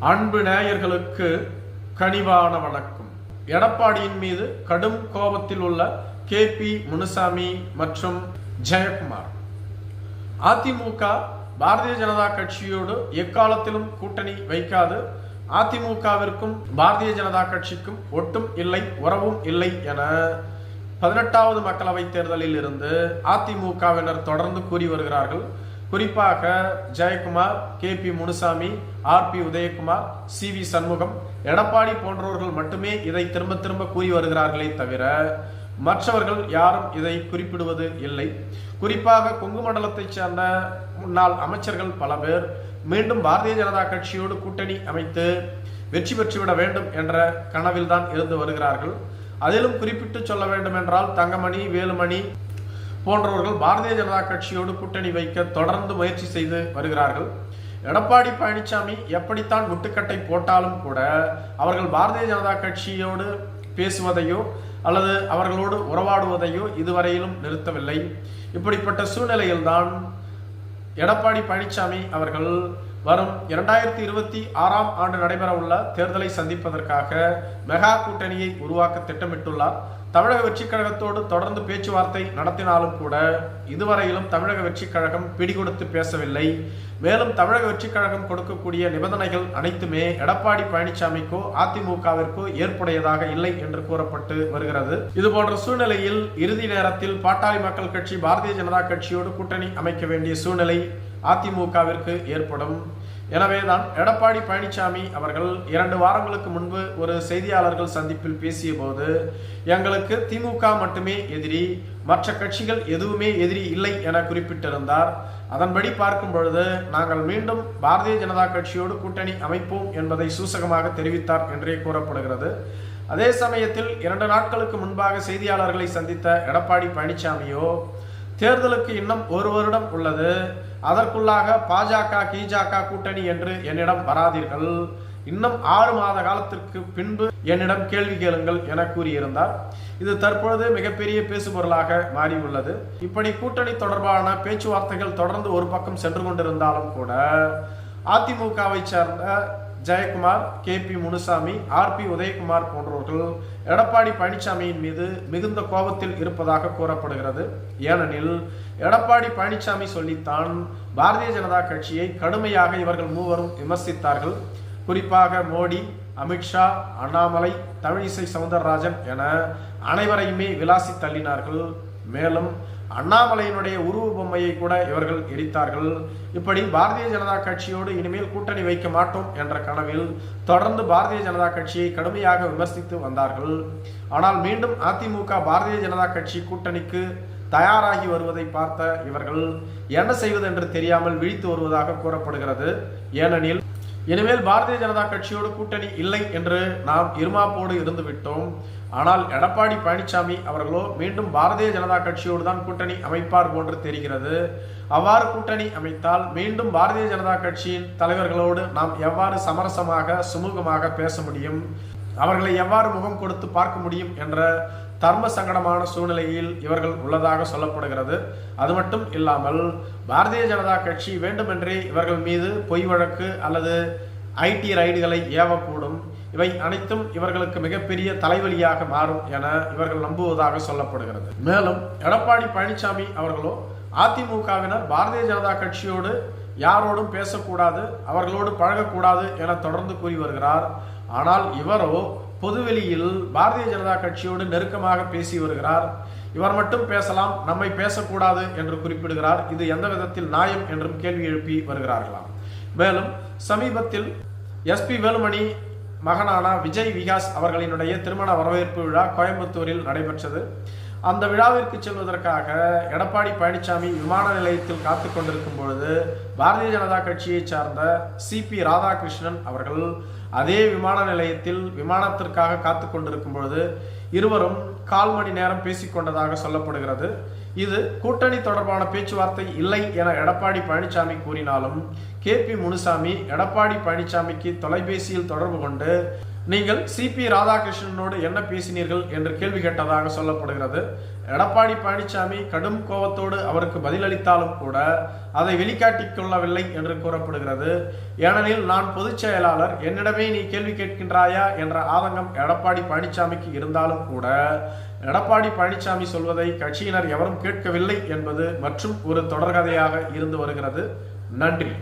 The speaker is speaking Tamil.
அன்பு நேயர்களுக்கு கனிவான வணக்கம். எடப்பாடியின் மீது கடும் கோபத்தில் உள்ள கே பி முனுசாமி மற்றும் ஜெயக்குமார். அதிமுக பாரதிய ஜனதா கட்சியோடு எக்காலத்திலும் கூட்டணி வைக்காது. அதிமுகவிற்கும் பாரதிய ஜனதா கட்சிக்கும் ஒட்டும் இல்லை உறவும் இல்லை என பதினெட்டாவது மக்களவைத் தேர்தலில் இருந்து அதிமுகவினர் தொடர்ந்து கூறி வருகிறார்கள். குறிப்பாக Jayakumar K P Munusamy R B Udhayakumar C V Shanmugam Edappadi போன்றவர்கள் மட்டுமே இதை திரும்ப திரும்ப கூறி வருகிறார்களே தவிர மற்றவர்கள் யாரும் இதை குறிப்பிடுவது இல்லை. குறிப்பாக கொங்கு மண்டலத்தைச் சேர்ந்த முன்னாள் அமைச்சர்கள் பல பேர் மீண்டும் பாரதிய ஜனதா கட்சியோடு கூட்டணி அமைத்து வெற்றி பெற்றுவிட வேண்டும் என்ற கனவில் தான் இருந்து வருகிறார்கள். அதிலும் குறிப்பிட்டு சொல்ல வேண்டும் என்றால் தங்கமணி வேலுமணி போன்றவர்கள் பாரதிய ஜனதா கட்சியோடு கூட்டணி வைக்க தொடர்ந்து முயற்சி செய்து வருகிறார்கள். எடப்பாடி பழனிசாமி எப்படித்தான் முட்டுக்கட்டை போட்டாலும் கூட அவர்கள் பாரதிய ஜனதா கட்சியோடு பேசுவதையோ அல்லது அவர்களோடு உறவாடுவதையோ இதுவரையிலும் நிறுத்தவில்லை. இப்படிப்பட்ட சூழ்நிலையில்தான் எடப்பாடி பழனிசாமி அவர்கள் வரும் இரண்டாயிரத்தி இருபத்தி ஆறாம் ஆண்டு நடைபெறவுள்ள தேர்தலை சந்திப்பதற்காக மெகா கூட்டணியை உருவாக்க திட்டமிட்டுள்ளார். தமிழக வெற்றிக் கழகத்தோடு தொடர்ந்து பேச்சுவார்த்தை நடத்தினாலும் கூட இதுவரையிலும் தமிழக வெற்றிக் கழகம் பிடிகொடுத்து பேசவில்லை. மேலும் தமிழக வெற்றிக் கழகம் கொடுக்கக்கூடிய நிபந்தனைகள் அனைத்துமே எடப்பாடி பழனிசாமிக்கோ அதிமுகவிற்கோ ஏற்புடையதாக இல்லை என்று கூறப்பட்டு வருகிறது. இது போன்ற சூழ்நிலையில் இறுதி நேரத்தில் பாட்டாளி மக்கள் கட்சி பாரதிய ஜனதா கட்சியோடு கூட்டணி அமைக்க வேண்டிய சூழ்நிலை அதிமுகவிற்கு ஏற்படும். எனவேதான் எடப்பாடி பழனிசாமி அவர்கள் இரண்டு வாரங்களுக்கு முன்பு ஒரு செய்தியாளர்கள் சந்திப்பில் பேசிய போது எங்களுக்கு திமுக மட்டுமே எதிரி மற்ற கட்சிகள் எதுவுமே எதிரி இல்லை என குறிப்பிட்டிருந்தார். அதன்படி பார்க்கும் பொழுது நாங்கள் மீண்டும் பாரதிய ஜனதா கட்சியோடு கூட்டணி அமைப்போம் என்பதை சூசகமாக தெரிவித்தார் என்றே கூறப்படுகிறது. அதே சமயத்தில் இரண்டு நாட்களுக்கு முன்பாக செய்தியாளர்களை சந்தித்த எடப்பாடி பழனிசாமியோ தேர்தலுக்கு இன்னும் ஒரு வருடம் உள்ளது. அதற்குள்ளாக பாஜக கிஜாக கூட்டணி என்று என்னிடம் வராதீர்கள். இன்னும் ஆறு மாத காலத்திற்கு பின்பு என்னிடம் கேள்வி கேளுங்கள் என கூறியிருந்தார். இது தற்பொழுது மிகப்பெரிய பேசுபொருளாக மாறியுள்ளது. இப்படி கூட்டணி தொடர்பான பேச்சுவார்த்தைகள் தொடர்ந்து ஒரு பக்கம் சென்று கொண்டிருந்தாலும் கூட அதிமுகவை சேர்ந்த Jayakumar K P Munusamy R B Udhayakumar போன்றவர்கள் எடப்பாடி பழனிசாமியின் மீது மிகுந்த கோபத்தில் இருப்பதாக கூறப்படுகிறது. ஏனெனில் எடப்பாடி பழனிசாமி சொல்லித்தான் பாரதிய ஜனதா கட்சியை கடுமையாக இவர்கள் மூவரும் விமர்சித்தார்கள். குறிப்பாக மோடி அமித்ஷா அண்ணாமலை தமிழிசை சவுந்தரராஜன் என அனைவரையுமே விலாசி தள்ளினார்கள். மேலும் அண்ணாமலையினுடைய உருவ பொம்மையை கூட இவர்கள் எரித்தார்கள். இப்படி பாரதிய ஜனதா கட்சியோடு இனிமேல் கூட்டணி வைக்க மாட்டோம் என்ற கனவில் தொடர்ந்து பாரதிய ஜனதா கட்சியை கடுமையாக விமர்சித்து வந்தார்கள். ஆனால் மீண்டும் அதிமுக பாரதிய ஜனதா கட்சி கூட்டணிக்கு தயாராகி வருவதை பார்த்த இவர்கள் என்ன செய்வது என்று தெரியாமல் விழித்து வருவதாக கூறப்படுகிறது. ஏனெனில் இனிமேல் பாரதிய ஜனதா கட்சியோடு கூட்டணி இல்லை என்று நாம் இருமாப்போடு இருந்து விட்டோம் ஆனால் எடப்பாடி பழனிசாமி அவர்களோ மீண்டும் பாரதிய ஜனதா கட்சியோடு தான் கூட்டணி அமைப்பார் போன்று தெரிகிறது. அவ்வாறு கூட்டணி அமைத்தால் மீண்டும் பாரதிய ஜனதா கட்சியின் தலைவர்களோடு நாம் எவ்வாறு சமரசமாக சுமூகமாக பேச முடியும்? அவர்களை எவ்வாறு முகம் கொடுத்து பார்க்க முடியும் என்ற தர்ம சங்கடமான சூழ்நிலையில் இவர்கள் உள்ளதாக சொல்லப்படுகிறது. அது மட்டும் இல்லாமல் பாரதிய ஜனதா கட்சி வேண்டுமென்றே இவர்கள் மீது பொய் வழக்கு அல்லது ஐடி ரைடுகளை ஏவக்கூடும். இவை அனைத்தும் இவர்களுக்கு மிகப்பெரிய தலைவலியாக மாறும் என இவர்கள் நம்புவதாக சொல்லப்படுகிறது. மேலும் எடப்பாடி பழனிசாமி அவர்களோ அதிமுகவினர் பாரதிய ஜனதா கட்சியோடு யாரோடும் பேசக்கூடாது அவர்களோடு பழகக்கூடாது என தொடர்ந்து கூறி வருகிறார். ஆனால் இவரோ பொதுவெளியில் பாரதிய ஜனதா கட்சியோடு நெருக்கமாக பேசி வருகிறார். இவர் மட்டும் பேசலாம் நம்மை பேசக்கூடாது என்று குறிப்பிடுகிறார். இது எந்த விதத்தில் நியாயம் என்றும் கேள்வி எழுப்பி வருகிறார்களாம். மேலும் சமீபத்தில் எஸ்பி வேலுமணி மகனான விஜய் விகாஸ் அவர்களினுடைய திருமண வரவேற்பு விழா கோயம்புத்தூரில் நடைபெற்றது. அந்த விழாவிற்கு செல்வதற்காக எடப்பாடி பழனிசாமி விமான நிலையத்தில் காத்து கொண்டிருக்கும் பொழுது பாரதிய ஜனதா கட்சியைச் சார்ந்த சி பி ராதாகிருஷ்ணன் அவர்கள் அதே விமான நிலையத்தில் விமானத்திற்காக காத்து கொண்டிருக்கும் பொழுது இருவரும் கால் மணி நேரம் பேசிக்கொண்டதாக சொல்லப்படுகிறது. இது கூட்டணி தொடர்பான பேச்சுவார்த்தை இல்லை என எடப்பாடி பழனிசாமி கூறினாலும் கே பி முனுசாமி எடப்பாடி பழனிசாமிக்கு தொலைபேசியில் தொடர்பு கொண்டு நீங்கள் சிபி ராதாகிருஷ்ணனோடு என்ன பேசினீர்கள் என்று கேள்வி கேட்டதாக சொல்லப்படுகிறது. எடப்பாடி பழனிசாமி கடும் கோபத்தோடு அவருக்கு பதிலளித்தாலும் கூட அதை வெளிக்காட்டிக் கொள்ளவில்லை என்று கூறப்படுகிறது. ஏனெனில் நான் பொதுச் செயலாளர் என்னிடமே நீ கேள்வி கேட்கின்றாயா என்ற ஆதங்கம் எடப்பாடி பழனிசாமிக்கு இருந்தாலும் கூட எடப்பாடி பழனிசாமி சொல்வதை கட்சியினர் எவரும் கேட்கவில்லை என்பது மற்றும் ஒரு தொடர்கதையாக இருந்து வருகிறது. நன்றி.